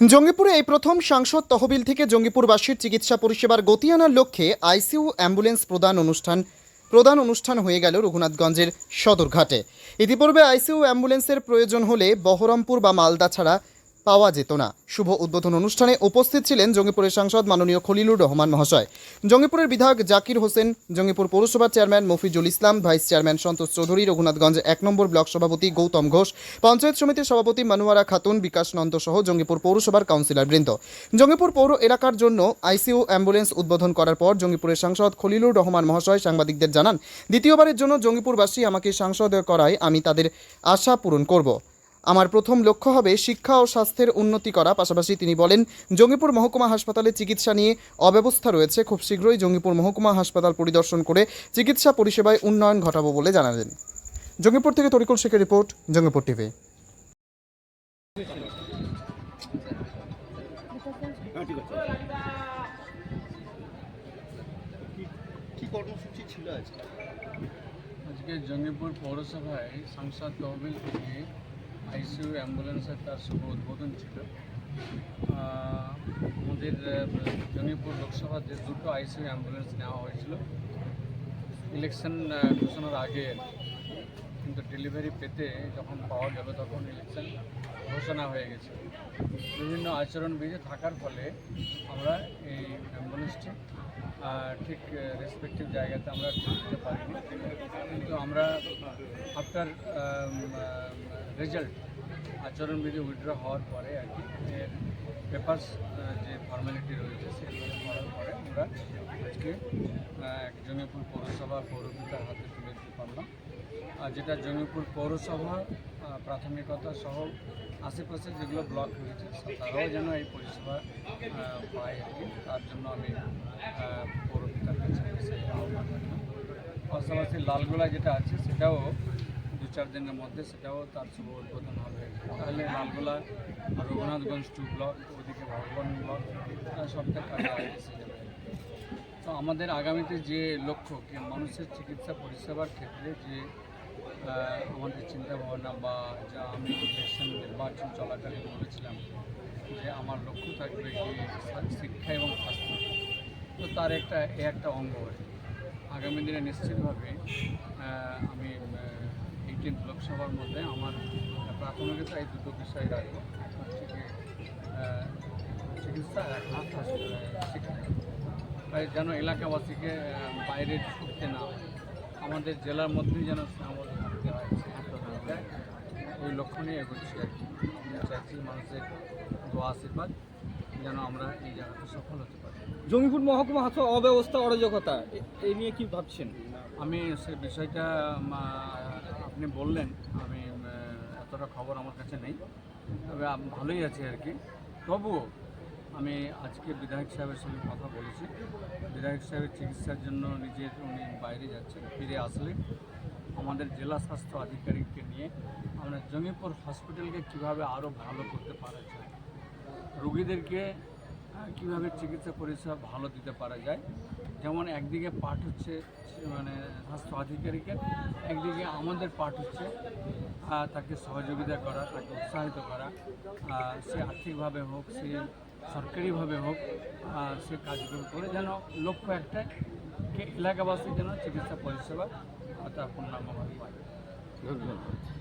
জঙ্গিপুরে এই প্রথম সাংসদ তহবিল থেকে জঙ্গিপুরবাসীর চিকিৎসা পরিষেবার গতি আনার লক্ষ্যে আইসিইউ অ্যাম্বুলেন্স প্রদান অনুষ্ঠান প্রদান অনুষ্ঠান হয়ে গেল রঘুনাথগঞ্জের সদরঘাটে। ইতিপূর্বে আইসিইউ অ্যাম্বুলেন্সের প্রয়োজন হলে বহরমপুর বা মালদা ছাড়া পাওয়া যেত না। শুভ উদ্বোধন অনুষ্ঠানে উপস্থিত ছিলেন জঙ্গিপুরের সাংসদ মাননীয় খলিলুর রহমান মহাশয়। জঙ্গিপুরের বিধায়ক জাকির হোসেন, জঙ্গিপুর পৌরসভার chairman Mofijul Islam, vice chairman Santosh Chowdhury, Raghunathganj এক নম্বর ব্লক সভাপতি গৌতম ঘোষ, পঞ্চায়েত সমিতির সভাপতি মানুয়ারা খাতুন, বিকাশ নন্দ সহ জঙ্গিপুর পৌরসভার কাউন্সিলর বৃন্দ। জঙ্গিপুর পৌর এলাকার জন্য আইসিইউ অ্যাম্বুলেন্স উদ্বোধন করার পর জঙ্গিপুরের সাংসদ খলিলুর রহমান মহাশয় সাংবাদিকদের জানান, দ্বিতীয়বারের জন্য জঙ্গিপুরবাসী আমাকে সাংসদ করায় আমি তাদের আশা পূরণ করব। আমার প্রথম লক্ষ্য হবে শিক্ষা ও স্বাস্থ্যের উন্নতি করা। পাশাপাশি তিনি বলেন জঙ্গিপুর মহকুমা হাসপাতালে চিকিৎসা নিয়ে অব্যবস্থা রয়েছে। খুব শীঘ্রই জঙ্গিপুর মহকুমা হাসপাতাল পরিদর্শন করে চিকিৎসা পরিষেবায় উন্নয়ন ঘটাবো বলে জানালেন। জঙ্গিপুর থেকে তরিকুল শেখের রিপোর্ট জঙ্গিপুর টিভি। কর্মসূচি ছিল আজকে? আজকে জঙ্গিপুর পৌরসভায় সাংসদ তহবিল থেকে আইসিইউ অ্যাম্বুলেন্সের তার শুভ উদ্বোধন ছিল আমাদের জঙ্গিপুর লোকসভাতে দুটো আইসিইউ অ্যাম্বুলেন্স নেওয়া হয়েছিল, ইলেকশন ঘোষণার আগে। কিন্তু ডেলিভারি পেতে যখন পাওয়া গেল তখন ইলেকশন ঘোষণা হয়ে গেছে বিভিন্ন আচরণবিধি থাকার ফলে আমরা এই অ্যাম্বুলেন্সটি ঠিক রেসপেক্টিভ জায়গাতে আমরা দিতে পারিনি কিন্তু আমরা আফটার রেজাল্ট আচরণবিধি উইথড্র হওয়ার পরে আর কি, এর পেপার্স যে ফর্মালিটি রয়েছে, সেগুলো করার পরে আমরা আজকে জঙ্গিপুর পৌরসভা পৌরপিতার হাতে তুলে দিতে পারলাম আর যেটা জঙ্গিপুর পৌরসভা প্রাথমিকতা সহ আশেপাশে যেগুলো ব্লক রয়েছে তারাও যেন এই পরিষেবা পায় আর কি। তার জন্য আমি পৌরপিতার কাছে পাশাপাশি লালগোলা যেটা আছে, সেটাও দু চার দিনের মধ্যে সেটাও তার শুভ উদ্বোধন হবে। তাহলে লালগোলা, রঘুনাথগঞ্জ টু ব্লক ওদিকে ভগবান ব্লক সবটা যাবে। তো আমাদের আগামীতে যে লক্ষ্য মানুষের চিকিৎসা পরিষেবার ক্ষেত্রে যে আমাদের চিন্তা ভাবনা বা যা আমি ইলেকশন নির্বাচন চলাকালীন বলেছিলাম, যে আমার লক্ষ্য থাকবে কি শিক্ষা এবং স্বাস্থ্য। তো তার একটা, এ একটা অঙ্গ। আগামী দিনে নিশ্চিতভাবে আমি এইটিন লোকসভার মধ্যে আমার প্রাথমিকতা এই দুটো বিষয় রাখব। চিকিৎসা শিক্ষা। যেন এলাকাবাসীকে বাইরে ছুটতে না আমাদের জেলার মধ্যেই যেন থাকতে হয় ওই লক্ষ্য নিয়ে এগোচ্ছি আর কি। আমি চাইছি মানুষের দোয়া আশীর্বাদ যেন আমরা এই জায়গাতে সফল হতে পারি। জমিপুর মহকুমা হাসপাতাল অব্যবস্থা অরাজকতা। এই নিয়ে কি ভাবছেন? আমি সে বিষয়টা আপনি বললেন আমি এতটা খবর আমার কাছে নেই। তবে ভালোই আছে আর কি। তবুও আমি আজকে বিধায়ক সাহেবের সঙ্গে কথা বলেছি। বিধায়ক সাহেবের চিকিৎসার জন্য নিজের উনি বাইরে যাচ্ছেন, ফিরে আসলে আমাদের জেলা স্বাস্থ্য আধিকারিককে নিয়ে আমরা জঙ্গিপুর হসপিটালকে কীভাবে আরও ভালো করতে পারা যায়, রুগীদেরকে কীভাবে চিকিৎসা পরিষেবা ভালো দিতে পারা যায়? যেমন একদিকে পাঠ হচ্ছে মানে স্বাস্থ্য আধিকারিকের, একদিকে আমাদের পাঠ হচ্ছে তাকে সহযোগিতা করা, তাকে উৎসাহিত করা সে আর্থিকভাবে হোক, সে সরকারিভাবে হোক সে কাজগুলো করে যেন লক্ষ্য একটাই, কে এলাকাবাসী যেন চিকিৎসা পরিষেবা তার পূর্ণাঙ্গভাবে পায় ধন্যবাদ।